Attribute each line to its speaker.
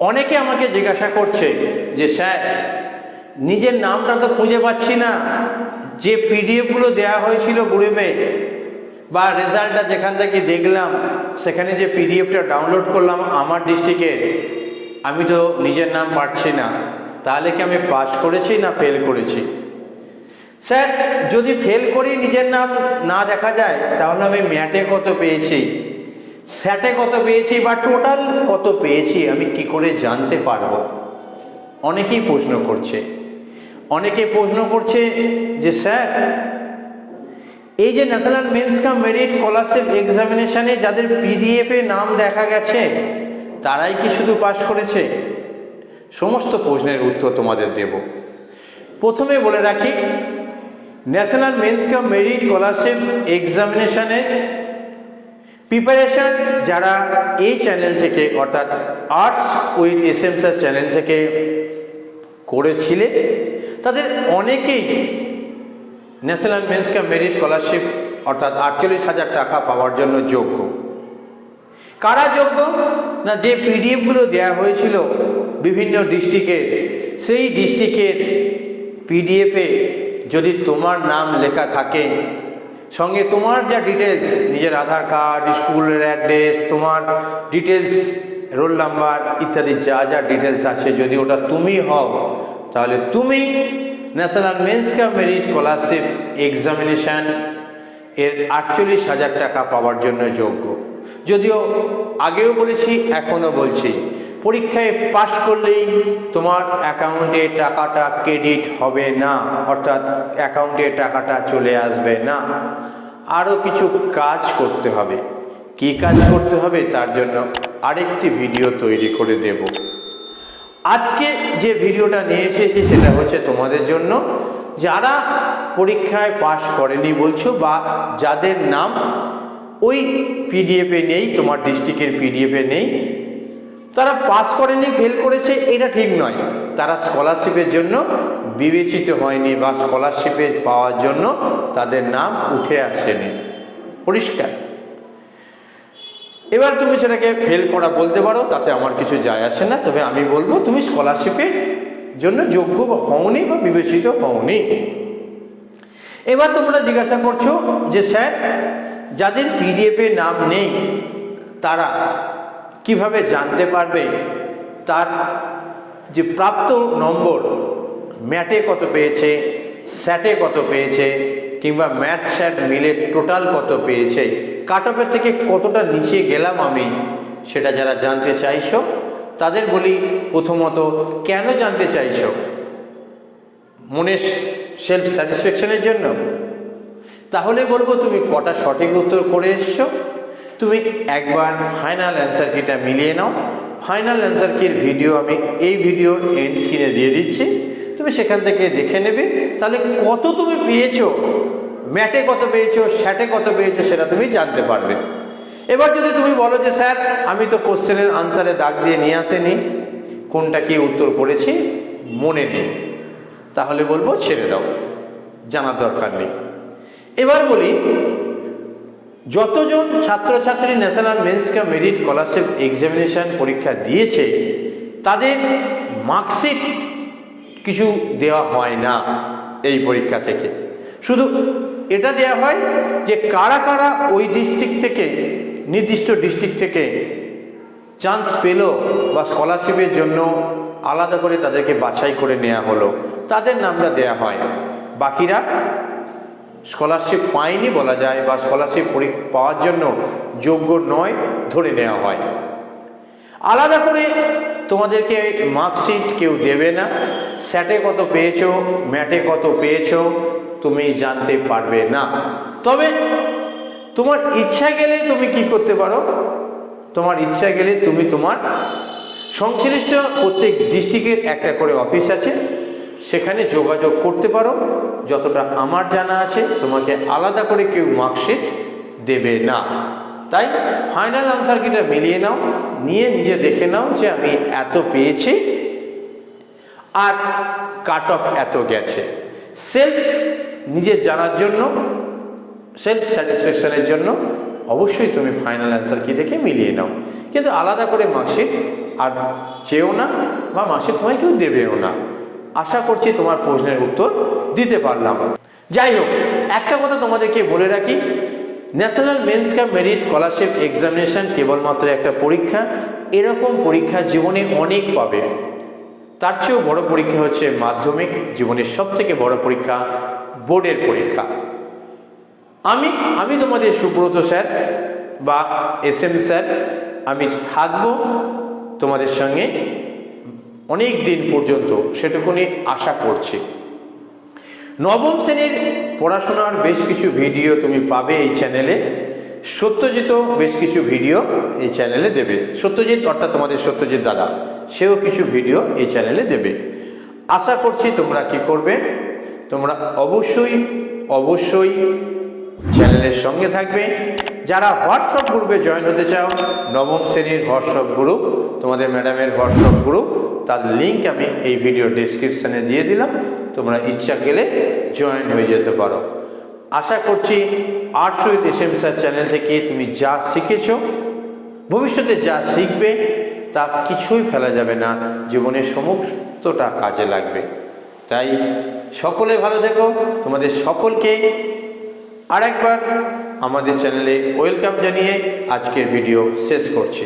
Speaker 1: অনেকে আমাকে জিজ্ঞাসা করছে যে, স্যার, নিজের নামটা তো খুঁজে পাচ্ছি না। যে পিডিএফগুলো দেওয়া হয়েছিল গ্রুপে বা রেজাল্টটা যেখান থেকে দেখলাম, সেখানে যে পিডিএফটা ডাউনলোড করলাম আমার ডিস্ট্রিক্টের আমি তো নিজের নাম পাচ্ছি না। তাহলে কি আমি পাস করেছি না ফেল করেছি? স্যার, যদি ফেল করি নিজের নাম না দেখা যায়, তাহলে আমি ম্যাটে কত পেয়েছি? স্যাটে কত পেয়েছি বা টোটাল কত পেয়েছি আমি কি করে জানতে পারব? অনেকেই প্রশ্ন করছে। অনেকে প্রশ্ন করছে যে, স্যার, এই যে national means cum merit scholarship এক্সামিনেশনে যাদের পিডিএফে নাম দেখা গেছে, তারাই কি শুধু পাশ করেছে? সমস্ত প্রশ্নের উত্তর তোমাদের দেব। প্রথমে বলে রাখি national means cum merit scholarship এক্সামিনেশনে preparation যারা এই চ্যানেল থেকে, অর্থাৎ আর্টস উইথ এসএমসার চ্যানেল থেকে করেছিলে, তাদের অনেকেই ন্যাশনাল মেন্স মেরিট স্কলারশিপ অর্থাৎ আটচল্লিশ হাজার টাকা পাওয়ার জন্য যোগ্য। কারা যোগ্য? না, যে পিডিএফগুলো দেওয়া হয়েছিল বিভিন্ন ডিস্ট্রিক্টের সেই ডিস্ট্রিক্টের পিডিএফে যদি তোমার নাম লেখা থাকে সঙ্গে তোমার যা ডিটেলস নিজের আধার কার্ড স্কুলের অ্যাড্রেস তোমার ডিটেলস রোল নাম্বার ইত্যাদি যা যা ডিটেলস আছে, যদি ওটা তুমি হও, তাহলে তুমি national means cum merit scholarship examination এর আটচল্লিশ হাজার টাকা পাওয়ার জন্য যোগ্য। যদিও আগেও বলেছি, এখনও বলছি পরীক্ষায় পাশ করলেই তোমার অ্যাকাউন্টে টাকাটা ক্রেডিট হবে না, অর্থাৎ অ্যাকাউন্টে টাকাটা চলে আসবে না। আরও কিছু কাজ করতে হবে। কি কাজ করতে হবে? তার জন্য আরেকটি ভিডিও তৈরি করে দেব। আজকে যে ভিডিওটা নিয়ে এসেছি সেটা হচ্ছে তোমাদের জন্য। যারা পরীক্ষায় পাশ করেনি বলছো বা যাদের নাম ওই পিডিএফে নেই, তোমার ডিস্ট্রিক্টের পিডিএফে নেই তারা পাস করেনি ফেল করেছে, এটা ঠিক নয়। তারা স্কলারশিপের জন্য বিবেচিত হয়নি বা স্কলারশিপে পাওয়ার জন্য তাদের নাম উঠে আসেনি। পরিষ্কার। এবার তুমি সেটাকে ফেল করা বলতে পারো, তাতে আমার কিছু যায় আসে না। তবে আমি বলব, তুমি স্কলারশিপের জন্য যোগ্য হওনি বা বিবেচিত হওনি। এবার তোমরা জিজ্ঞাসা করছ যে, স্যার, যাদের পিডিএফে নাম নেই, তারা কীভাবে জানতে পারবে? তার যে প্রাপ্ত নম্বর, ম্যাটে কত পেয়েছে, স্যাটে কত পেয়েছে, কিংবা ম্যাট স্যাট মিলে টোটাল কত পেয়েছে, কাট অফের থেকে কতটা নিচে গেলাম আমি, সেটা যারা জানতে চাইছো, তাদের বলি প্রথমত, কেন জানতে চাইছো? মনের সেলফ স্যাটিসফ্যাকশনের জন্য? তাহলে বলব তুমি কটা সঠিক উত্তর করে এসছো। তুমি একবার ফাইনাল অ্যান্সার কিটা মিলিয়ে নাও। ফাইনাল অ্যান্সার কির ভিডিও আমি এই ভিডিওর এন্ড স্ক্রিনে দিয়ে দিচ্ছি। তুমি সেখান থেকে দেখে নেবে। তাহলে কত তুমি পেয়েছ? ম্যাটে কত পেয়েছ? স্যাটে কত পেয়েছ? সেটা তুমি জানতে পারবে। এবার যদি তুমি বলো যে, স্যার, আমি তো কোশ্চেনের আনসারে দাগ দিয়ে নিয়ে আসেনি। কোনটা কি উত্তর করেছি? মনে নেই। তাহলে বলব ছেড়ে দাও। জানার দরকার নেই। এবার বলি যতজন ছাত্রছাত্রী national means cum merit scholarship examination পরীক্ষা দিয়েছে, তাদের মার্কশিট কিছু দেওয়া হয় না এই পরীক্ষা থেকে। শুধু এটা দেওয়া হয় যে কারা কারা ওই ডিস্ট্রিক্ট থেকে, নির্দিষ্ট ডিস্ট্রিক্ট থেকে চান্স পেল বা স্কলারশিপের জন্য আলাদা করে তাদেরকে বাছাই করে নেওয়া হলো, তাদের নামটা দেয়া হয়। বাকিরা স্কলারশিপ পায়নি বলা যায় বা স্কলারশিপ পাওয়ার জন্য যোগ্য নয় ধরে নেওয়া হয়। আলাদা করে তোমাদেরকে মার্কশিট কেউ দেবে না। স্যাটে কত পেয়েছ ম্যাটে কত পেয়েছ, তুমি জানতে পারবে না। তবে তোমার ইচ্ছা গেলে তুমি কি করতে পারো? তোমার ইচ্ছা গেলে তুমি তোমার সংশ্লিষ্ট প্রত্যেক ডিস্ট্রিক্টের একটা করে অফিস আছে। সেখানে যোগাযোগ করতে পারো। যতটা আমার জানা আছে, তোমাকে আলাদা করে কেউ মার্কশিট দেবে না। তাই ফাইনাল আনসার কিটা মিলিয়ে নাও, নিয়ে নিজে দেখে নাও যে আমি এত পেয়েছি আর কাট অফ এত গেছে। সেলফ নিজের জানার জন্য সেলফ স্যাটিসফ্যাকশনের জন্য অবশ্যই তুমি ফাইনাল অ্যান্সার কি দেখে মিলিয়ে নাও। কিন্তু আলাদা করে মার্কশিট আর চেয়েও না বা মাসে তোমায় কেউ দেবেও না। আশা করছি তোমার প্রশ্নের উত্তর দিতে পারলাম। যাই হোক, একটা কথা তোমাদেরকে বলে রাখি national means cum merit scholarship examination কেবলমাত্র একটা পরীক্ষা, এরকম পরীক্ষা জীবনে অনেক পাবে। তার চেয়েও বড় পরীক্ষা হচ্ছে মাধ্যমিক, জীবনের সব থেকে বড় পরীক্ষা বোর্ডের পরীক্ষা। আমি আমি তোমাদের সুব্রত স্যার বা এস এম স্যার, আমি থাকব তোমাদের সঙ্গে অনেক দিন পর্যন্ত সেটুকুনি আশা করছি। নবম শ্রেণির পড়াশোনার বেশ কিছু ভিডিও তুমি পাবে এই চ্যানেলে। সত্যজিৎ বেশ কিছু ভিডিও এই চ্যানেলে দেবে। সত্যজিৎ, অর্থাৎ তোমাদের সত্যজিৎ দাদা, সেও কিছু ভিডিও এই চ্যানেলে দেবে। আশা করছি তোমরা কি করবে? তোমরা অবশ্যই অবশ্যই চ্যানেলের সঙ্গে থাকবে। যারা হোয়াটসঅ্যাপ গ্রুপে জয়েন হতে চাও, নবম শ্রেণির হোয়াটসঅ্যাপ গ্রুপ, তোমাদের ম্যাডামের হোয়াটসঅ্যাপ গ্রুপ তার লিঙ্ক আমি এই ভিডিও ডিসক্রিপশানে দিয়ে দিলাম। তোমরা ইচ্ছা গেলে জয়েন হয়ে যেতে পারো। আশা করছি আর্টস উইথ চ্যানেল থেকে তুমি যা শিখেছো, ভবিষ্যতে যা শিখবে, তা কিছুই ফেলা যাবে না, জীবনের সমস্তটা কাজে লাগবে। তাই সকলে ভালো থেকো। তোমাদের সকলকে আরেকবার আমাদের চ্যানেলে ওয়েলকাম জানিয়ে আজকের ভিডিও শেষ করছি।